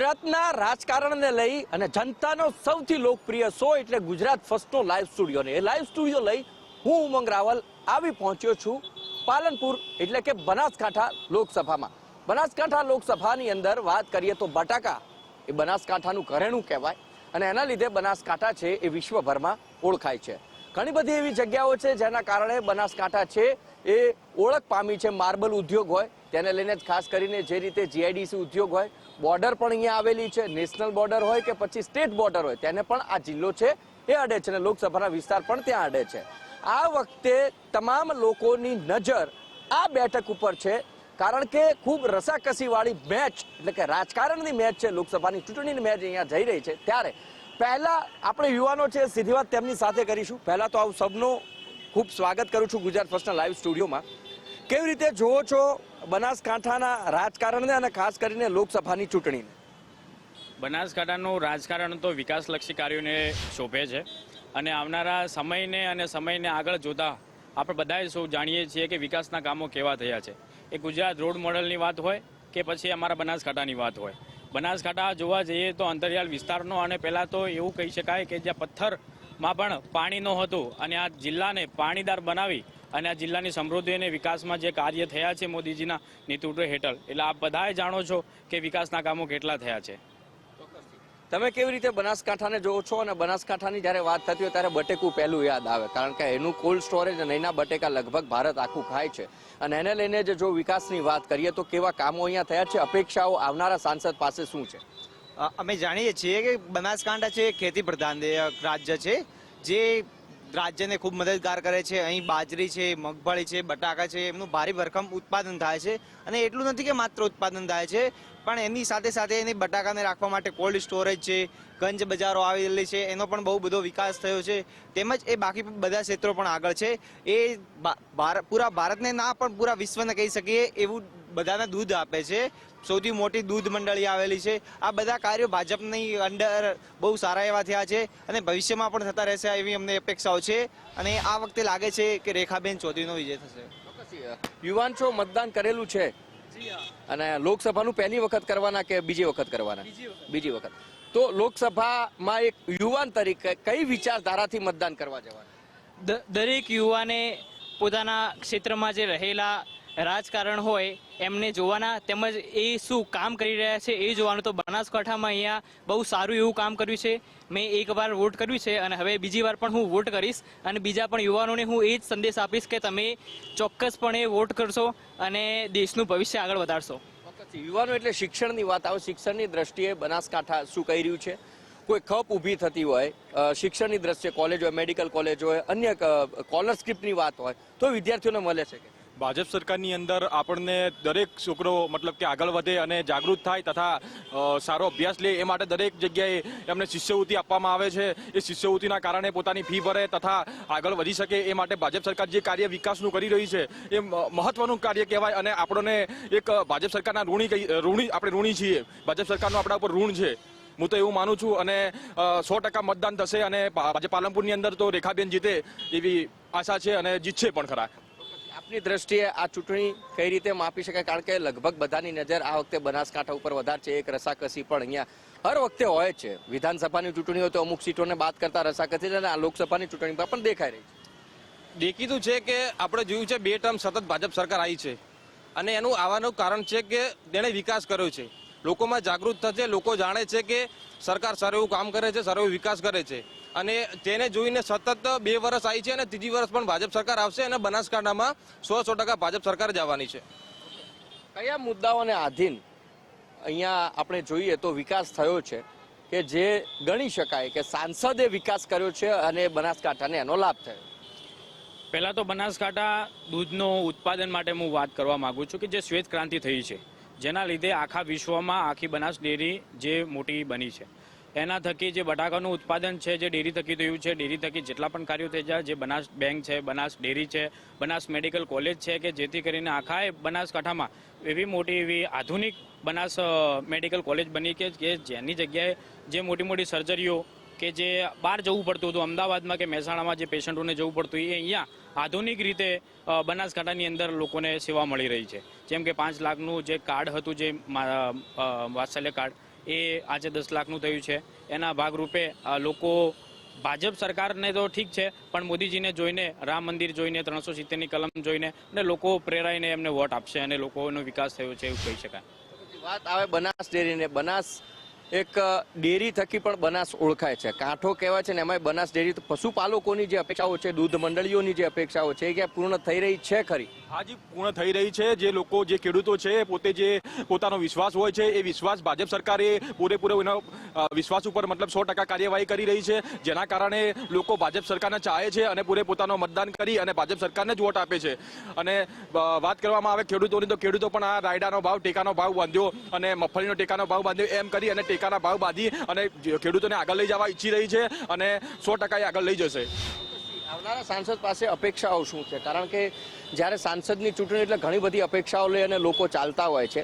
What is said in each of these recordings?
ગુજરાતના રાજકારણને લઈ અને જનતાનો સૌથી લોકપ્રિય શો એટલે ગુજરાત ફર્સ્ટનો લાઈવ સ્ટુડિયો ને. એ લાઈવ સ્ટુડિયો લઈ હું ઉમંગ રાવલ આવી પહોંચ્યો છું પાલનપુર, એટલે કે બનાસકાંઠા લોકસભામાં. બનાસકાંઠા લોકસભાની અંદર વાત કરીએ તો બટાકા એ બનાસકાંઠાનું ઘરેણું કહેવાય અને એના લીધે બનાસકાંઠા છે એ વિશ્વભરમાં ઓળખાય છે. ઘણી બધી એવી જગ્યાઓ છે જેના કારણે બનાસકાંઠા છે એ ઓળખ પામી છે માર્બલ ઉદ્યોગ હોય, તેને લઈને જ ખાસ કરીને જે રીતે જીઆઈડીસી ઉદ્યોગ હોય બોર્ડર પણ અહીંયા આવેલી છે નેશનલ બોર્ડર હોય કે પછી સ્ટેટ બોર્ડર હોય, તેને પણ આ જિલ્લો છે એ અડે છે અને લોકસભાના વિસ્તાર પણ ત્યાં અડે છે. આ વખતે તમામ લોકોની નજર આ બેઠક ઉપર છે, કારણ કે ખૂબ રસાકસી વાળી મેચ એટલે કે રાજકારણની મેચ છે, લોકસભાની ચૂંટણીની મેચ અહીંયા જઈ રહી છે. ત્યારે પહેલાં આપણે યુવાનો છે, સીધી વાત તેમની સાથે કરીશું. પહેલાં તો આવું સૌનું ખૂબ સ્વાગત કરું છું ગુજરાત ફર્સ્ટના લાઈવ સ્ટુડિયોમાં. કેવી રીતે જોવો છો બનાસકાંઠાના રાજકારણને અને ખાસ કરીને લોકસભાની ચૂંટણીને? બનાસકાંઠાનું રાજકારણ તો વિકાસલક્ષી કાર્યોને શોભે છે અને આવનારા સમયને અને સમયને આગળ જોતા આપણે બધાએ સૌ જાણીએ છીએ કે વિકાસના કામો કેવા થયા છે. એ ગુજરાત રોડ મોડલની વાત હોય કે પછી અમારા બનાસકાંઠાની વાત હોય. બનાસકાંઠા જોવા જઈએ તો અંતરિયાળ વિસ્તારનો અને પહેલાં તો એવું કહી શકાય કે જ્યાં પથ્થરમાં પણ પાણી નહોતું અને આ જિલ્લાને પાણીદાર બનાવી અને આ જિલ્લાની સમૃદ્ધિ અને વિકાસમાં જે કાર્ય થયા છે મોદીજીના નેતૃત્વ હેઠળ. એટલે આપ બધાએ જાણો છો કે વિકાસના કામો કેટલા થયા છે. તમે કેવી રીતે બનાસકાંઠાને જોવો છો અને બનાસકાંઠાની જ્યારે વાત થતી હોય ત્યારે બટેકું પહેલું યાદ આવે. કારણ કે એનું કોલ્ડ સ્ટોરેજ અને એના બટેકા લગભગ ભારત આખું ખાય છે. અને એને લઈને જે વિકાસની વાત કરીએ તો કેવા કામો અહીંયા થયા છે, અપેક્ષાઓ આવનારા સાંસદ પાસે શું છે? અમે જાણીએ છીએ કે બનાસકાંઠા છે, ખેતી પ્રધાન રાજ્ય છે. જે રાજ્યને ખૂબ મદદગાર કરે છે. અહીં બાજરી છે, મગફળી છે, બટાકા છે, એમનું ભારે ભરખમ ઉત્પાદન થાય છે. અને એટલું નથી કે માત્ર ઉત્પાદન થાય છે પણ એની સાથે સાથે એની બટાકાને રાખવા માટે કોલ્ડ સ્ટોરેજ છે, ગંજ બજારો આવેલી છે, એનો પણ બહુ બધો વિકાસ થયો છે. તેમજ એ બાકી બધા ક્ષેત્રો પણ આગળ છે. એ પૂરા ભારતને ના પણ પૂરા વિશ્વને કહી શકીએ એવું બધાને દૂધ આપે છે. સૌથી મોટી દૂધ મંડળી આવેલી છે. આ બધા કાર્યો ભાજપની અંડર બહુ સારા એવા થયા છે અને ભવિષ્યમાં પણ થતા રહેશે એવી અમને અપેક્ષાઓ છે. અને આ વખતે લાગે છે કે રેખાબેન ચૌધરીનો વિજય થશે. યુવાન છો, મતદાન કરેલું છે. અને લોકસભાનું પહેલી વખત કરવાના કે બીજી વખત કરવાના? બીજી વખત. તો લોકસભામાં એક યુવાન તરીકે કઈ વિચારધારાથી મતદાન કરવા જવાના? દરેક યુવાને પોતાના ક્ષેત્રમાં જે રહેલા રાજકારણ હોય, એમને જોવાના તેમજ એ શું કામ કરી રહ્યા છે એ જોવાનું. તો બનાસકાંઠામાં અહીંયા બહુ સારું એવું કામ કર્યું છે. મેં એક વાર વોટ કર્યું છે અને હવે બીજી વાર પણ હું વોટ કરીશ અને બીજા પણ યુવાનોને હું એ જ સંદેશ આપીશ કે તમે ચોક્કસપણે વોટ કરશો અને દેશનું ભવિષ્ય આગળ વધારશો. યુવાનો એટલે શિક્ષણની વાત આવે. શિક્ષણની દ્રષ્ટિએ બનાસકાંઠા શું કહી રહ્યું છે? કોઈ ખપ ઊભી થતી હોય શિક્ષણની દ્રષ્ટિએ કોલેજ હોય મેડિકલ કોલેજ હોય, અન્ય સ્કોલરશિપની વાત હોય, તો વિદ્યાર્થીઓને મળે છે કે? ભાજપ સરકારની અંદર આપણને દરેક છોકરો મતલબ કે આગળ વધે અને જાગૃત થાય તથા સારો અભ્યાસ લે એ માટે દરેક જગ્યાએ એમને શિષ્યવૃત્તિ આપવામાં આવે છે. એ શિષ્યવૃત્તિના કારણે પોતાની ફી ભરે તથા આગળ વધી શકે એ માટે ભાજપ સરકાર જે કાર્ય વિકાસનું કરી રહી છે, એ મહત્વનું કાર્ય કહેવાય અને આપણને એક ભાજપ સરકારના ઋણી ઋણી, આપણે ઋણી છીએ. ભાજપ સરકારનું આપણા ઉપર ઋણ છે. હું તો એવું માનું છું અને સો ટકા મતદાન થશે અને ભાજપ પાલનપુરની અંદર તો રેખાબેન જીતે એવી આશા છે અને જીતશે પણ ખરા. આપની દ્રષ્ટિએ આ ચૂંટણી કઈ રીતે માપી શકાય? કારણ કે લગભગ બધાની નજર આ વખતે બનાસકાંઠા ઉપર વધારે છે. એક રસાકસી પણ અહીંયા હર વખતે હોય છે. વિધાનસભાની ચૂંટણી હોય તો અમુક સીટોને બાદ કરતા રસાકસી અને આ લોકસભાની ચૂંટણી પણ દેખાઈ રહી છે. દેખીતું છે કે આપણે જોયું છે બે ટર્મ સતત ભાજપ સરકાર આવી છે અને એનું આવવાનું કારણ છે કે તેણે વિકાસ કર્યો છે. લોકોમાં જાગૃત થશે, લોકો જાણે છે કે સરકાર સારું એવું કામ કરે છે, સારો એવો વિકાસ કરે છે. અને તેને જોઈને સતત બે વર્ષ આવી છે અને ત્રીજી વર્ષ પણ ભાજપ સરકાર આવશે અને બનાસકાંઠામાં સો સો ટકા ભાજપ સરકાર જવાની છે. કયા મુદ્દાઓને આધીન અહીંયા આપણે જોઈએ તો વિકાસ થયો છે કે જે ગણી શકાય કે સાંસદે વિકાસ કર્યો છે અને બનાસકાંઠાને એનો લાભ થયો? પહેલાં તો બનાસકાંઠા દૂધનું ઉત્પાદન માટે હું વાત કરવા માંગુ છું કે જે શ્વેત ક્રાંતિ થઈ છે જેના લીધે આખા વિશ્વમાં આખી બનાસ ડેરી જે મોટી બની છે. એના થકી જે બટાકાનું ઉત્પાદન છે, જે ડેરી થકી થયું છે, ડેરી થકી જેટલા પણ કાર્યો થઈ જાય, જે બનાસ બેંક છે, બનાસ ડેરી છે, બનાસ મેડિકલ કોલેજ છે કે જેથી કરીને આખા બનાસકાંઠામાં એવી મોટી એવી આધુનિક બનાસ મેડિકલ કોલેજ બની કે જેની જગ્યાએ જે મોટી મોટી સર્જરીઓ કે જે બહાર જવું પડતું હતું, અમદાવાદમાં કે મહેસાણામાં જે પેશન્ટોને જવું પડતું, એ અહીંયા આધુનિક રીતે બનાસકાંઠાની અંદર લોકોને સેવા મળી રહી છે. જેમ કે પાંચ લાખનું જે કાર્ડ હતું, જે વાત્સલ્ય કાર્ડ એ આજે દસ લાખનું થયું છે. એના ભાગરૂપે લોકો, ભાજપ સરકારને તો ઠીક છે, પણ મોદીજીને જોઈને, રામ મંદિર જોઈને, ત્રણસો સિત્તેરની કલમ જોઈને, અને લોકો પ્રેરાઈને એમને વોટ આપશે અને લોકોનો વિકાસ થયો છે એવું કહી શકાય. વાત આવે બનાસ ડેરીને, બનાસ એક ડેરી થકી પણ બનાસ ઓળખાય છે. કાંઠો કહેવાય છે ને, એમાંય બનાસ ડેરી પશુપાલકોની જે અપેક્ષાઓ છે દૂધ મંડળીઓની જે અપેક્ષાઓ છે, એ ક્યાં પૂર્ણ થઈ રહી છે ખરી? આજે પૂર્ણ થઈ રહી છે. જે લોકો, જે ખેડૂતો છે પોતે જે પોતાનો વિશ્વાસ હોય છે, એ વિશ્વાસ ભાજપ સરકારે પૂરેપૂરો એનો વિશ્વાસ ઉપર મતલબ સો ટકા કાર્યવાહી કરી રહી છે. જેના કારણે લોકો ભાજપ સરકારને ચાહે છે અને પૂરે પોતાનો મતદાન કરી અને ભાજપ સરકારને જ વોટ આપે છે. અને વાત કરવામાં આવે ખેડૂતોની, તો ખેડૂતો પણ આ રાયડાનો ભાવ, ટેકાનો ભાવ બાંધ્યો અને મગફળીનો ટેકાનો ભાવ બાંધ્યો એમ કરી અને ટેકાના ભાવ બાંધી અને ખેડૂતોને આગળ લઈ જવા ઈચ્છી રહી છે અને સો ટકા આગળ લઈ જશે. આવનારા સાંસદ પાસે અપેક્ષાઓ શું છે? કારણ કે જ્યારે સાંસદની ચૂંટણી એટલે ઘણી બધી અપેક્ષાઓ લઈ અને લોકો ચાલતા હોય છે,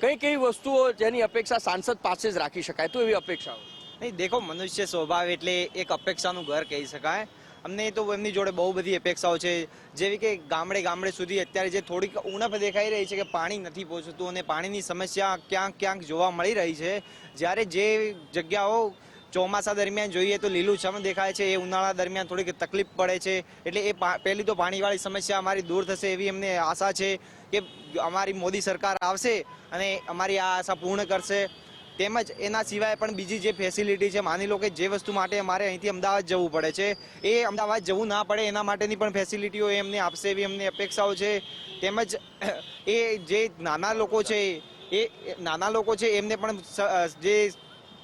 કઈ કઈ વસ્તુઓ જેની અપેક્ષા સાંસદ પાસે જ રાખી શકાય? તો એવી અપેક્ષાઓ. નહીં, દેખો, મનુષ્ય સ્વભાવ એટલે એક અપેક્ષાનું ઘર કહી શકાય. અમને તો એમની જોડે બહુ બધી અપેક્ષાઓ છે. જેવી કે ગામડે ગામડે સુધી અત્યારે જે થોડીક ઉણપ દેખાઈ રહી છે કે પાણી નથી પહોંચતું અને પાણીની સમસ્યા ક્યાંક ક્યાંક જોવા મળી રહી છે. જ્યારે જે જગ્યાઓ ચોમાસા દરમિયાન જોઈએ તો લીલુંછમ દેખાય છે, એ ઉનાળા દરમિયાન થોડીક તકલીફ પડે છે, એટલે એ પહેલી તો પાણીવાળી સમસ્યા અમારી દૂર થશે એવી અમને આશા છે કે અમારી મોદી સરકાર આવશે અને અમારી આ આશા પૂર્ણ કરશે. તેમજ એના સિવાય પણ બીજી જે ફેસિલિટી છે, માની લો કે જે વસ્તુ માટે અમારે અહીંથી અમદાવાદ જવું પડે છે, એ અમદાવાદ જવું ના પડે એના માટેની પણ ફેસિલિટીઓ એમને આપશે એવી અમને અપેક્ષાઓ છે. તેમજ એ જે નાના લોકો છે, એ નાના લોકો છે, એમને પણ જે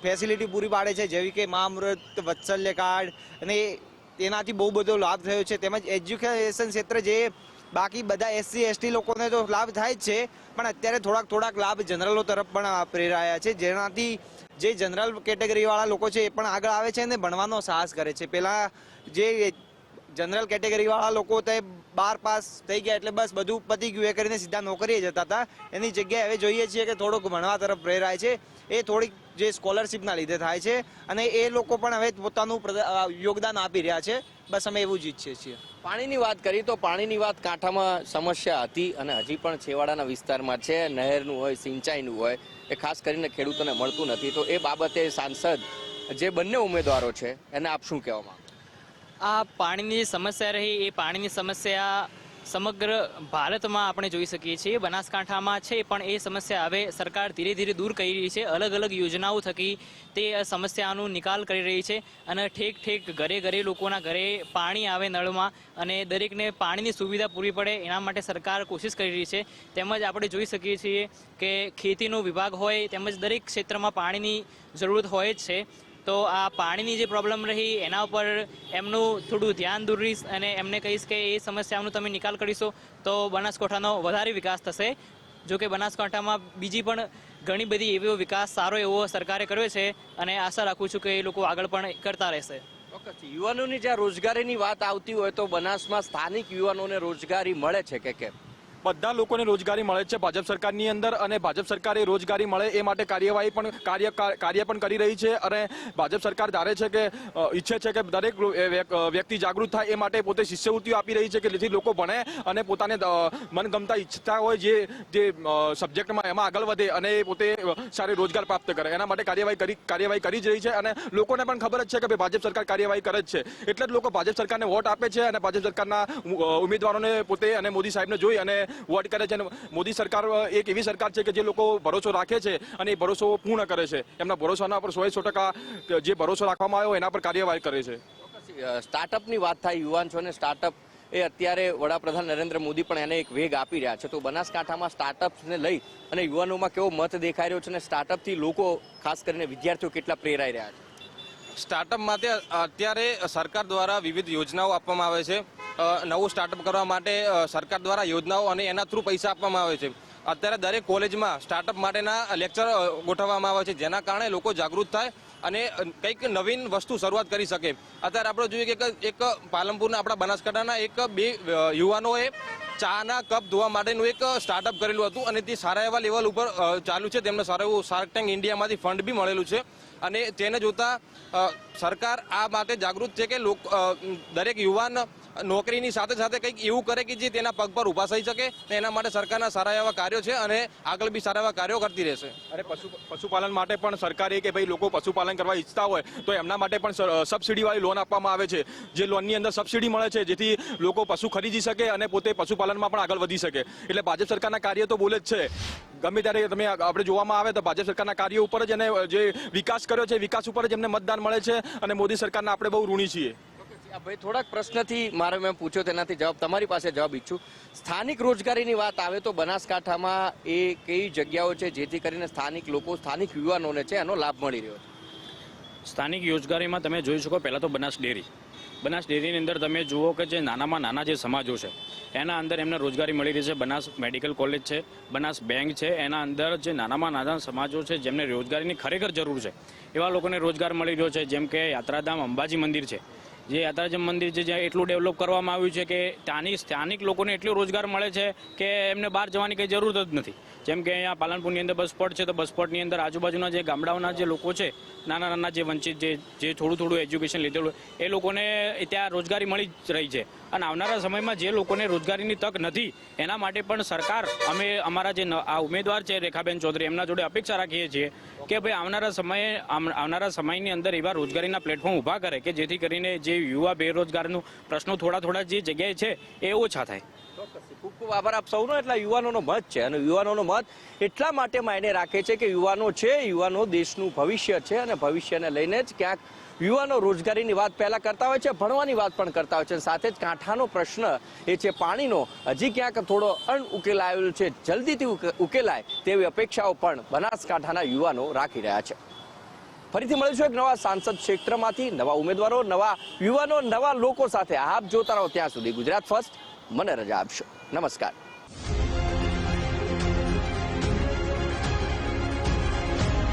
ફેસિલિટી પૂરી પાડે છે, જેવી કે મા અમૃત વત્સલ્ય કાર્ડ અને એનાથી બહુ બધો લાભ થયો છે. તેમજ એજ્યુકેશન ક્ષેત્રે જે બાકી બધા એસસી એસટી લોકોને તો લાભ થાય જ છે, પણ અત્યારે થોડાક થોડાક લાભ જનરલો તરફ પણ પ્રેરાયા છે. જેનાથી જે જનરલ કેટેગરીવાળા લોકો છે એ પણ આગળ આવે છે અને ભણવાનો સાહસ કરે છે. પહેલાં જે જનરલ કેટેગરીવાળા લોકો તે બાર પાસ થઈ ગયા એટલે બસ બધું પતી ગયું. એ કરીને સીધા નોકરીએ જતા હતા. એની જગ્યાએ હવે જોઈએ છીએ કે થોડુંક ભણવા તરફ પ્રેરાય છે. એ થોડીક જે સ્કોલરશિપના લીધે થાય છે અને એ લોકો પણ હવે પોતાનું યોગદાન આપી રહ્યા છે. બસ અમે એવું જ ઈચ્છીએ છીએ. પાણીની વાત કરીએ તો પાણીની વાત કાંઠામાં સમસ્યા હતી અને હજી પણ છેવાડાના વિસ્તારમાં છે. નહેરનું હોય, સિંચાઈનું હોય, એ ખાસ કરીને ખેડૂતોને મળતું નથી. તો એ બાબતે સાંસદ જે બંને ઉમેદવારો છે, એને આપ શું કહેવા માંગો? આ પાણીની સમસ્યા રહી, એ પાણીની સમસ્યા સમગ્ર ભારતમાં આપણે જોઈ શકીએ છીએ. બનાસકાંઠામાં છે, પણ એ સમસ્યા હવે સરકાર ધીરે ધીરે દૂર કરી રહી છે. અલગ અલગ યોજનાઓ થકી તે સમસ્યાનો નિકાલ કરી રહી છે અને ઠેક ઠેક ઘરે ઘરે લોકોના ઘરે પાણી આવે નળમાં અને દરેકને પાણીની સુવિધા પૂરી પડે એના માટે સરકાર કોશિશ કરી રહી છે. તેમજ આપણે જોઈ શકીએ છીએ કે ખેતીનો વિભાગ હોય, તેમજ દરેક ક્ષેત્રમાં પાણીની જરૂરત હોય જ છે. તો આ પાણીની જે પ્રોબ્લેમ રહી, એના ઉપર એમનું થોડું ધ્યાન દોરીશ અને એમને કહીશ કે એ સમસ્યાનો તમે નિકાલ કરીશો તો બનાસકાંઠાનો વધારે વિકાસ થશે. જો કે બનાસકાંઠામાં બીજી પણ ઘણી બધી એવો વિકાસ સારો એવો સરકારે કર્યો છે અને આશા રાખું છું કે એ લોકો આગળ પણ કરતા રહેશે. યુવાનોની જ્યાં રોજગારીની વાત આવતી હોય તો બનાસમાં સ્થાનિક યુવાનોને રોજગારી મળે છે કે કેમ? બધા લોકોને રોજગારી મળે છે ભાજપ સરકારની અંદર અને ભાજપ સરકારે રોજગારી મળે એ માટે કાર્યવાહી પણ કાર્ય કાર્ય પણ કરી રહી છે અને ભાજપ સરકાર ધારે છે કે ઈચ્છે છે કે દરેક વ્યક્તિ જાગૃત થાય એ માટે પોતે શિષ્યવૃત્તિઓ આપી રહી છે કે જેથી લોકો ભણે અને પોતાને મનગમતા ઈચ્છતા હોય જે જે સબ્જેક્ટમાં એમાં આગળ વધે અને પોતે સારી રોજગાર પ્રાપ્ત કરે. એના માટે કાર્યવાહી કરી કાર્યવાહી કરી જ રહી છે અને લોકોને પણ ખબર જ છે કે ભાઈ ભાજપ સરકાર કાર્યવાહી કરે જ છે. એટલે જ લોકો ભાજપ સરકારને વોટ આપે છે અને ભાજપ સરકારના ઉમેદવારોને પોતે અને મોદી સાહેબને જોઈ અને વોટ કરે છે અને મોદી સરકાર એક એવી સરકાર છે કે જે લોકો ભરોસો રાખે છે અને એ ભરોસો પૂર્ણ કરે છે. એમના ભરોસાના પર સો સો ટકા જે ભરોસો રાખવામાં આવ્યો એના પર કાર્યવાહી કરે છે. સ્ટાર્ટઅપની વાત થાય યુવાન છો ને સ્ટાર્ટઅપ એ અત્યારે વડાપ્રધાન નરેન્દ્ર મોદી પણ એને એક વેગ આપી રહ્યા છે. તો બનાસકાંઠામાં સ્ટાર્ટઅપ્સને લઈ અને યુવાનોમાં કેવો મત દેખાઈ રહ્યો છે અને સ્ટાર્ટઅપથી લોકો ખાસ કરીને વિદ્યાર્થીઓ કેટલા પ્રેરાઈ રહ્યા છે? સ્ટાર્ટઅપ માટે અત્યારે સરકાર દ્વારા વિવિધ યોજનાઓ આપવામાં આવે છે. નવું સ્ટાર્ટઅપ કરવા માટે સરકાર દ્વારા યોજનાઓ અને એના થ્રુ પૈસા આપવામાં આવે છે. અત્યારે દરેક કોલેજમાં સ્ટાર્ટઅપ માટેના લેક્ચર ગોઠવવામાં આવે છે, જેના કારણે લોકો જાગૃત થાય અને કંઈક નવીન વસ્તુ શરૂઆત કરી શકે. અત્યારે આપણે જોઈએ કે એક- પાલનપુરના આપણા બનાસકાંઠાના એક, બે યુવાનોએ ચાના કપ ધોવા માટેનું એક સ્ટાર્ટઅપ કરેલું હતું અને તે સારા એવા લેવલ ઉપર ચાલુ છે. તેમને સારું એવું શાર્ક ટેન્ક ઇન્ડિયામાંથી ફંડ બી મળેલું છે અને તેને જોતા સરકાર આ માટે જાગૃત છે કે લોક દરેક યુવાન નોકરીની સાથે સાથે કંઈક એવું કરે કે જે તેના પગ પર ઊભા થઈ શકે ને એના માટે સરકારના સારા એવા કાર્યો છે અને આગળ બી સારા એવા કાર્યો કરતી રહેશે. અને પશુ પશુપાલન માટે પણ સરકારે કે ભાઈ લોકો પશુપાલન કરવા ઈચ્છતા હોય, તો એમના માટે પણ સબસિડીવાળી લોન આપવામાં આવે છે. જે લોનની અંદર સબસિડી મળે છે, જેથી લોકો પશુ ખરીદી શકે અને પોતે પશુપાલનમાં પણ આગળ વધી શકે. એટલે ભાજપ સરકારના કાર્ય તો બોલે જ છે. ગમે ત્યારે તમે આપણે જોવામાં આવે તો ભાજપ સરકારના કાર્યો ઉપર જ એને જે વિકાસ કર્યો છે, વિકાસ ઉપર જ એમને મતદાન મળે છે અને મોદી સરકારના આપણે બહુ ઋણી છીએ. ભાઈ થોડાક પ્રશ્નથી મારે મેં પૂછ્યો તેનાથી જવાબ તમારી પાસે જવાબ ઈચ્છું. સ્થાનિક રોજગારીની વાત આવે તો બનાસકાંઠામાં એ કઈ જગ્યાઓ છે જેથી કરીને સ્થાનિક લોકો, સ્થાનિક યુવાનોને છે એનો લાભ મળી રહ્યો છે? સ્થાનિક રોજગારીમાં તમે જોઈ શકો, પહેલાં તો બનાસ ડેરી. બનાસ ડેરીની અંદર તમે જુઓ કે જે નાનામાં નાના જે સમાજો છે, એના અંદર એમને રોજગારી મળી રહી છે. બનાસ મેડિકલ કોલેજ છે, બનાસ બેંક છે, એના અંદર જે નાનામાં નાના સમાજો છે, જેમને રોજગારીની ખરેખર જરૂર છે, એવા લોકોને રોજગાર મળી રહ્યો છે. જેમ કે યાત્રાધામ અંબાજી મંદિર છે જે યાત્રાધામ મંદિર છે, જ્યાં એટલું ડેવલપ કરવામાં આવ્યું છે કે ત્યાંની સ્થાનિક લોકોને એટલો રોજગાર મળે છે કે એમને બહાર જવાની કંઈ જરૂર જ નથી. જેમ કે અહીંયા પાલનપુરની અંદર બસ છે, તો બસ અંદર આજુબાજુના જે ગામડાઓના જે લોકો છે નાના નાના જે વંચિત જે જે થોડું થોડું એજ્યુકેશન લીધેલું એ લોકોને ત્યાં રોજગારી મળી જ રહી છે. અને આવનારા સમયમાં જે લોકોને રોજગારીની તક નથી, એના માટે પણ સરકાર, અમે અમારા જે આ ઉમેદવાર છે રેખાબેન ચૌધરી, એમના જોડે અપેક્ષા રાખીએ છીએ કે ભાઈ આવનારા સમયે આવનારા સમયની અંદર એવા રોજગારીના પ્લેટફોર્મ ઊભા કરે કે જેથી કરીને જે યુવા બેરોજગારનું પ્રશ્નો થોડા થોડા જે જગ્યાએ છે એ ઓછા થાય. ખૂબ ખૂબ આભાર આપ સૌનો. એટલા યુવાનોનો મત છે અને યુવાનોનો મત એટલા માટે માયને રાખે છે કે યુવાનો છે, યુવાનો દેશનું ભવિષ્ય છે અને ભવિષ્યને લઈને જ ક્યાંક યુવાનો રોજગારીની વાત પહેલા કરતા હોય છે, ભણવાની વાત પણ કરતા હોય છે. સાથે જ કાંઠાનો પ્રશ્ન એ છે, પાણીનો. હજી ક્યાંક થોડો અણઉકેલાયેલો છે, જલ્દીથી ઉકેલાય તેવી અપેક્ષાઓ પણ બનાસકાંઠાના યુવાનો રાખી રહ્યા છે. ફરીથી મળીશું એક નવા સાંસદ ક્ષેત્રમાંથી. નવા ઉમેદવારો, નવા યુવાનો, નવા લોકો સાથે આપ જોતા રહો ત્યાં સુધી ગુજરાત ફર્સ્ટ. મને રજા આપશો. નમસ્કાર.